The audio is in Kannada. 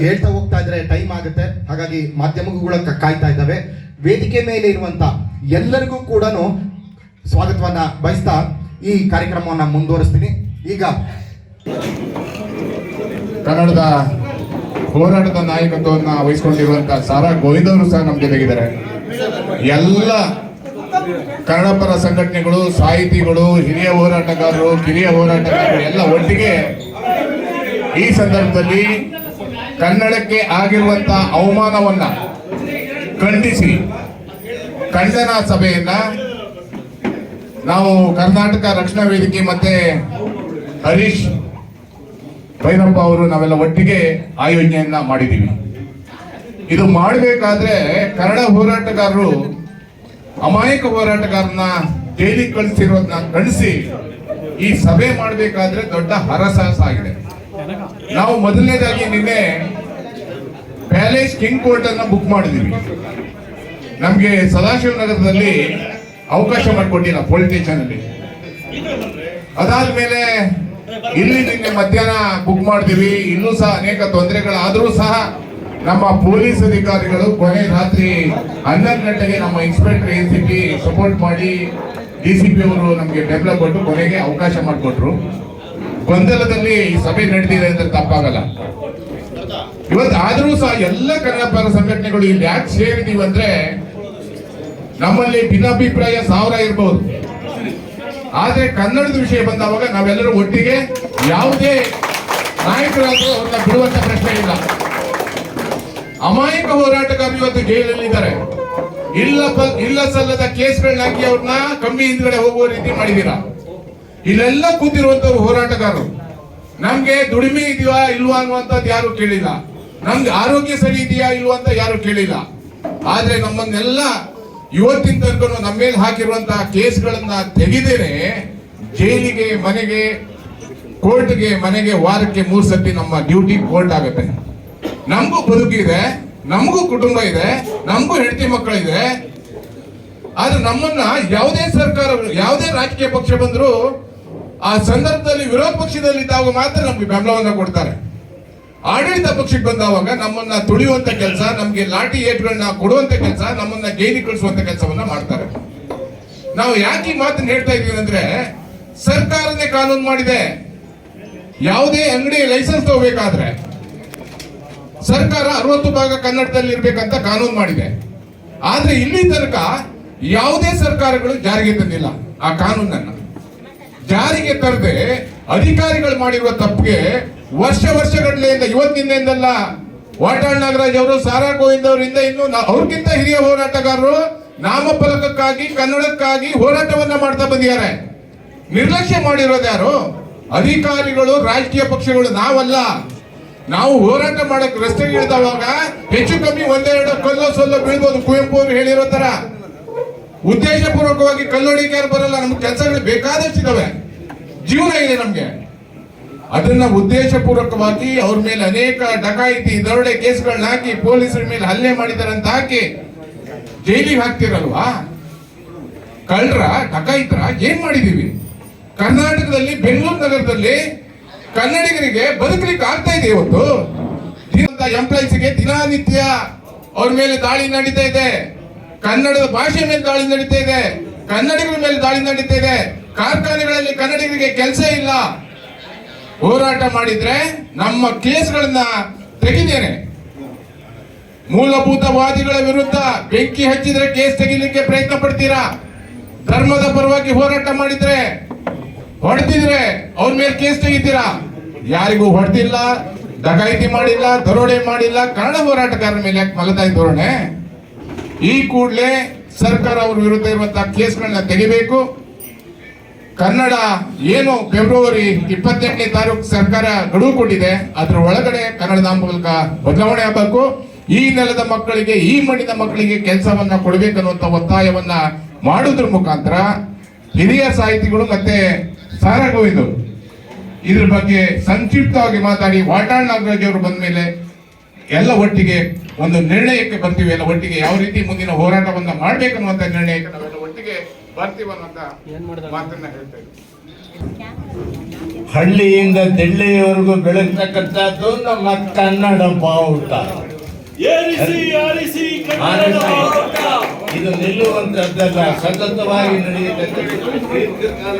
ಹೇಳ್ತಾ ಹೋಗ್ತಾ ಇದ್ರೆ ಟೈಮ್ ಆಗುತ್ತೆ. ಹಾಗಾಗಿ ಮಾಧ್ಯಮಗಳು ಕಾಯ್ತಾ ಇದ್ದಾವೆ. ವೇದಿಕೆ ಮೇಲೆ ಇರುವಂತ ಎಲ್ಲರಿಗೂ ಕೂಡ ಸ್ವಾಗತವನ್ನ ಬಯಸ್ತಾ ಈ ಕಾರ್ಯಕ್ರಮವನ್ನ ಮುಂದುವರಿಸ್ತೀನಿ. ಈಗ ಕನ್ನಡದ ಹೋರಾಟದ ನಾಯಕತ್ವವನ್ನು ವಹಿಸಿಕೊಂಡಿರುವಂತಹ ಸಾರಾ ಗೋವಿಂದ ಅವರು ಸಹ ನಮ್ಮ ಜೊತೆಗಿದ್ದಾರೆ. ಎಲ್ಲ ಕನ್ನಡ ಪರ ಸಂಘಟನೆಗಳು, ಸಾಹಿತಿಗಳು, ಹಿರಿಯ ಹೋರಾಟಗಾರರು, ಕಿರಿಯ ಹೋರಾಟಗಾರರು ಎಲ್ಲ ಒಟ್ಟಿಗೆ ಈ ಸಂದರ್ಭದಲ್ಲಿ ಕನ್ನಡಕ್ಕೆ ಆಗಿರುವಂತಹ ಅವಮಾನವನ್ನ ಖಂಡಿಸಿ ಖಂಡನ ಸಭೆಯನ್ನ ನಾವು ಕರ್ನಾಟಕ ರಕ್ಷಣಾ ವೇದಿಕೆ ಮತ್ತೆ ಹರೀಶ್ ಭೈರಪ್ಪ ಅವರು ನಾವೆಲ್ಲ ಒಟ್ಟಿಗೆ ಆಯೋಜನೆಯನ್ನ ಮಾಡಿದ್ದೀವಿ ಇದು ಮಾಡಬೇಕಾದ್ರೆ ಕನ್ನಡ ಹೋರಾಟಗಾರರು ಅಮಾಯಕ ಹೋರಾಟಗಾರನ ಜೈಲಿಗೆ ಕಳಿಸಿರೋದನ್ನ ಕಳಿಸಿ ಈ ಸಭೆ ಮಾಡಬೇಕಾದ್ರೆ ದೊಡ್ಡ ಹರಸಾಹಸ ಆಗಿದೆ. ನಾವು ಮೊದಲನೇದಾಗಿ ನಿನ್ನೆ ಪ್ಯಾಲೇಸ್ ಕಿಂಗ್ ಕೋರ್ಟ್ ಅನ್ನ ಬುಕ್ ಮಾಡಿದೀವಿ. ನಮ್ಗೆ ಸದಾಶಿವ ನಗರದಲ್ಲಿ ಅವಕಾಶ ಮಾಡಿಕೊಟ್ಟಿಲ್ಲ ಪೊಲೀಸ್ ಸ್ಟೇಷನ್ ಅಲ್ಲಿ ಅದಾದ್ಮೇಲೆ ಇಲ್ಲಿ ನಿನ್ನೆ ಮಧ್ಯಾಹ್ನ ಬುಕ್ ಮಾಡಿದೀವಿ. ಇಲ್ಲೂ ಸಹ ಅನೇಕ ತೊಂದರೆಗಳಾದರೂ ಸಹ ನಮ್ಮ ಪೊಲೀಸ್ ಅಧಿಕಾರಿಗಳು ಕೊನೆ ರಾತ್ರಿ ಹನ್ನೊಂದು ಗಂಟೆಗೆ ನಮ್ಮ inspector A C P support ಮಾಡಿ ಡಿ ಸಿ ಪಿ ಅವರು ನಮಗೆ ಡೆವಲಪ್ ಕೊಟ್ಟು ಕೊನೆಗೆ ಅವಕಾಶ ಮಾಡಿಕೊಟ್ರು. ಗೊಂದಲದಲ್ಲಿ ಈ ಸಭೆ ನಡೆದಿದೆ ಅಂದ್ರೆ ತಪ್ಪಾಗಲ್ಲ. ಇವತ್ತು ಆದರೂ ಸಹ ಎಲ್ಲ ಕನ್ನಡಪರ ಸಂಘಟನೆಗಳು ಇಲ್ಲಿ ಯಾಕೆ ಸೇರಿದೀವಿ ಅಂದ್ರೆ ನಮ್ಮಲ್ಲಿ ಭಿನ್ನಾಭಿಪ್ರಾಯ ಸಾವಿರ ಇರಬಹುದು ಆದ್ರೆ ಕನ್ನಡದ ವಿಷಯ ಬಂದವಾಗ ನಾವೆಲ್ಲರೂ ಒಟ್ಟಿಗೆ ಯಾವುದೇ ನಾಯಕರಾದರೂ ಅವ್ರನ್ನ ಬಿಡುವಂತ ಪ್ರಶ್ನೆ ಇಲ್ಲ. ಅಮಾಯಕ ಹೋರಾಟಗಾರರು ಇವತ್ತು ಜೈಲಲ್ಲಿದ್ದಾರೆ. ಇಲ್ಲ ಇಲ್ಲ ಸಲ್ಲದ ಕೇಸ್ಗಳನ್ನ ಹಾಕಿ ಅವ್ರನ್ನ ಕಮ್ಮಿ ಹಿಂದ್ಗಡೆ ಹೋಗುವ ರೀತಿ ಮಾಡಿದೀರಾ. ಇಲ್ಲೆಲ್ಲ ಕೂತಿರುವಂತವ್ರು ಹೋರಾಟಗಾರರು. ನಮ್ಗೆ ದುಡಿಮೆ ಇದೆಯಾ ಇಲ್ವಾ ಅನ್ನುವಂಥದ್ದು ಯಾರು ಕೇಳಿಲ್ಲ. ನಮ್ಗೆ ಆರೋಗ್ಯ ಸರಿ ಇದೆಯಾ ಇಲ್ವಾ ಅಂತ ಯಾರು ಕೇಳಿಲ್ಲ. ಆದ್ರೆ ನಮ್ಮನ್ನೆಲ್ಲ ಇವತ್ತಿನ ತನಕ ನಮ್ಮ ಮೇಲೆ ಹಾಕಿರುವಂತಹ ಕೇಸ್ಗಳನ್ನ ತೆಗೆದೇನೆ ಜೈಲಿಗೆ, ಮನೆಗೆ, ಕೋರ್ಟ್ಗೆ, ಮನೆಗೆ ವಾರಕ್ಕೆ ಮೂರು ಸತಿ ನಮ್ಮ ಡ್ಯೂಟಿ ಕೋರ್ಟ್ ಆಗುತ್ತೆ. ನಮಗೂ ಬದುಕಿದೆ ನಮಗೂ ಕುಟುಂಬ ಇದೆ, ನಮಗೂ ಹೆಂಡತಿ ಮಕ್ಕಳಿದೆ. ಆದ್ರೆ ನಮ್ಮನ್ನ ಯಾವುದೇ ಸರ್ಕಾರ, ಯಾವುದೇ ರಾಜಕೀಯ ಪಕ್ಷ ಬಂದ್ರು ಆ ಸಂದರ್ಭದಲ್ಲಿ ವಿರೋಧ ಪಕ್ಷದಲ್ಲಿ ಇದ್ದಾಗ ಮಾತ್ರ ನಮ್ಗೆ ಬೆಂಬಲವನ್ನ ಕೊಡ್ತಾರೆ. ಆಡಳಿತ ಪಕ್ಷಕ್ಕೆ ಬಂದಾಗ ನಮ್ಮನ್ನ ತುಳಿಯುವಂತ ಕೆಲಸ, ನಮ್ಗೆ ಲಾಠಿ ಏಟ್ಗಳನ್ನ ಕೊಡುವಂತ ಕೆಲಸ, ನಮ್ಮನ್ನ ಜೈಲಿಗೆ ಕಳಿಸುವಂತ ಕೆಲಸವನ್ನ ಮಾಡ್ತಾರೆ. ನಾವು ಯಾಕೆ ಈ ಮಾತನ್ನ ಹೇಳ್ತಾ ಇದೀವಿ ಅಂದ್ರೆ, ಸರ್ಕಾರನೇ ಕಾನೂನು ಮಾಡಿದೆ. ಯಾವುದೇ ಅಂಗಡಿ ಲೈಸೆನ್ಸ್ ತಗೋಬೇಕಾದ್ರೆ ಸರ್ಕಾರ ಅರವತ್ತು ಭಾಗ ಕನ್ನಡದಲ್ಲಿ ಇರಬೇಕಂತ ಕಾನೂನು ಮಾಡಿದೆ. ಆದ್ರೆ ಇಲ್ಲಿ ತನಕ ಯಾವುದೇ ಸರ್ಕಾರಗಳು ಜಾರಿಗೆ ತಂದಿಲ್ಲ ಆ ಕಾನೂನನ್ನ. ಜಾರಿಗೆ ತರದೆ ಅಧಿಕಾರಿಗಳು ಮಾಡಿರುವ ತಪ್ಪಿಗೆ ವರ್ಷ ವರ್ಷಗಟ್ಟಲೆಯಿಂದ ಇವತ್ತಿನಿಂದಲ್ಲ ವಾಟಾಳ್ ನಾಗರಾಜ್ ಅವರು, ಸಾರಾ ಗೋವಿಂದ್ ಅವರಿಂದ ಇನ್ನು ಅವ್ರಿಗಿಂತ ಹಿರಿಯ ಹೋರಾಟಗಾರರು ನಾಮಫಲಕಕ್ಕಾಗಿ, ಕನ್ನಡಕ್ಕಾಗಿ ಹೋರಾಟವನ್ನ ಮಾಡ್ತಾ ಬಂದಿದ್ದಾರೆ. ನಿರ್ಲಕ್ಷ್ಯ ಮಾಡಿರೋದು ಯಾರು? ಅಧಿಕಾರಿಗಳು ರಾಜಕೀಯ ಪಕ್ಷಗಳು, ನಾವಲ್ಲ. ನಾವು ಹೋರಾಟ ಮಾಡಕ್ ರಸ್ತೆಗೆ ಇಳಿದವಾಗ ಹೆಚ್ಚು ಕಮ್ಮಿ ಒಂದೆರಡು ಕಲ್ಲು ಸೊಲ್ಲೋ ಬೀಳ್ಬೋದು. ಕುವೆಂಪು ಅವರು ಹೇಳಿರೋ ತರ ಉದ್ದೇಶಪೂರ್ವಕವಾಗಿ ಯಾರು ಬರಲ್ಲ. ನಮ್ಗೆ ಕೆಲಸಗಳು ಬೇಕಾದಷ್ಟಿದಾವೆ ಜೀವನ ಇದೆ ನಮ್ಗೆ. ಅದನ್ನ ಉದ್ದೇಶಪೂರ್ವಕವಾಗಿ ಅವ್ರ ಮೇಲೆ ಅನೇಕ ಡಕಾಯಿತಿ, ದರೋಡೆ ಕೇಸ್ಗಳನ್ನ ಹಾಕಿ ಪೊಲೀಸರ ಮೇಲೆ ಹಲ್ಲೆ ಮಾಡಿದಾರೆ ಅಂತ ಹಾಕಿ ಜೈಲಿಗೆ ಹಾಕ್ತಿರಲ್ವಾ? ಕಳ್ರ ಡಕಾಯಿತರ ಏನ್ ಮಾಡಿದೀವಿ? ಕರ್ನಾಟಕದಲ್ಲಿ ಬೆಂಗಳೂರು ನಗರದಲ್ಲಿ ಕನ್ನಡಿಗರಿಗೆ ಬದುಕಲಿಕ್ಕೆ ಆಗ್ತಾ ಇದೆ ಇವತ್ತು. ಎಂಪ್ಲಾಯ್ಸಿಗೆ ದಿನನಿತ್ಯ ಅವ್ರ ಮೇಲೆ ದಾಳಿ ನಡೀತಾ ಇದೆ. ಕನ್ನಡದ ಭಾಷೆ ಮೇಲೆ ದಾಳಿ ನಡೀತಾ ಇದೆ. ಕನ್ನಡಿಗರ ಮೇಲೆ ದಾಳಿ ನಡೀತಾ ಇದೆ. ಕಾರ್ಖಾನೆಗಳಲ್ಲಿ ಕನ್ನಡಿಗರಿಗೆ ಕೆಲಸ ಇಲ್ಲ. ಹೋರಾಟ ಮಾಡಿದ್ರೆ ನಮ್ಮ ಕೇಸ್ಗಳನ್ನ ತೆಗಿದೇನೆ ಮೂಲಭೂತವಾದಿಗಳ ವಿರುದ್ಧ ಬೆಂಕಿ ಹಚ್ಚಿದ್ರೆ ಕೇಸ್ ತೆಗಿಲಿಕ್ಕೆ ಪ್ರಯತ್ನ ಪಡ್ತೀರಾ? ಧರ್ಮದ ಪರವಾಗಿ ಹೋರಾಟ ಮಾಡಿದ್ರೆ ಹೊಡೆದಿದ್ರೆ ಅವ್ರ ಮೇಲೆ ಕೇಸ್ ತೆಗಿತೀರಾ? ಯಾರಿಗೂ ಹೊಡೆದಿಲ್ಲ, ಡಕಾಯಿತಿ ಮಾಡಿಲ್ಲ, ದರೋಡೆ ಮಾಡಿಲ್ಲ, ಕನ್ನಡ ಹೋರಾಟಗಾರರ ಮೇಲೆ ಯಾಕೆ ಮಲತಾಯಿ ಧೋರಣೆ? ಈ ಕೂಡಲೇ ಸರ್ಕಾರ ಅವ್ರ ವಿರುದ್ಧ ಇರುವಂತಹ ಕೇಸ್ಗಳನ್ನ ತೆಗಿಬೇಕು. ಕನ್ನಡ ಏನು ಫೆಬ್ರವರಿ ಇಪ್ಪತ್ತೆಂಟನೇ ತಾರೀಕು ಸರ್ಕಾರ ಗಡುವು ಕೊಟ್ಟಿದೆ ಅದರ ಒಳಗಡೆ ಕನ್ನಡ ಮೂಲಕ ಬದಲಾವಣೆ ಆಗಬೇಕು. ಈ ನೆಲದ ಮಕ್ಕಳಿಗೆ, ಈ ಮಣ್ಣಿನ ಮಕ್ಕಳಿಗೆ ಕೆಲಸವನ್ನ ಕೊಡಬೇಕನ್ನುವಂತ ಒತ್ತಾಯವನ್ನ ಮಾಡೋದ್ರ ಮುಖಾಂತರ ಹಿರಿಯ ಸಾಹಿತಿಗಳು ಮತ್ತೆ ಸಾರಾ ಗೋವಿಂದ್. ಇದ್ರ ಬಗ್ಗೆ ಸಂಕ್ಷಿಪ್ತವಾಗಿ ಮಾತಾಡಿ ವಾಟಾಳ್ ನಾಗರಾಜ್ ಅವರು ಬಂದ ಮೇಲೆ ಎಲ್ಲ ಒಟ್ಟಿಗೆ ಒಂದು ನಿರ್ಣಯಕ್ಕೆ ಬರ್ತೀವಿ. ಎಲ್ಲ ಒಟ್ಟಿಗೆ ಯಾವ ರೀತಿ ಮುಂದಿನ ಹೋರಾಟವನ್ನು ಮಾಡ್ಬೇಕನ್ನುವಂತ ನಿರ್ಣಯಕ್ಕೆ ನಾವೆಲ್ಲ ಒಟ್ಟಿಗೆ ಬರ್ತೀವನ್ನೋಂತ ಮಾತನ್ನ ಹೇಳ್ತಾ ಇದ್ದೀನಿ ಹಳ್ಳಿಯಿಂದ ದಿಳ್ಳಿಯವರೆಗೂ ಬೆಳಗ್ತಕ್ಕಂಥದ್ದು ನಮ್ಮ ಕನ್ನಡ ಬಾವುಟ. ಏರಿಸಿ ಆರಿಸಿ. ಇದು ನಿಲ್ಲುವಂತದ್ದಲ್ಲ ಸತತವಾಗಿ ನಡೆಯುತ್ತೆ ದೀರ್ಘಕಾಲ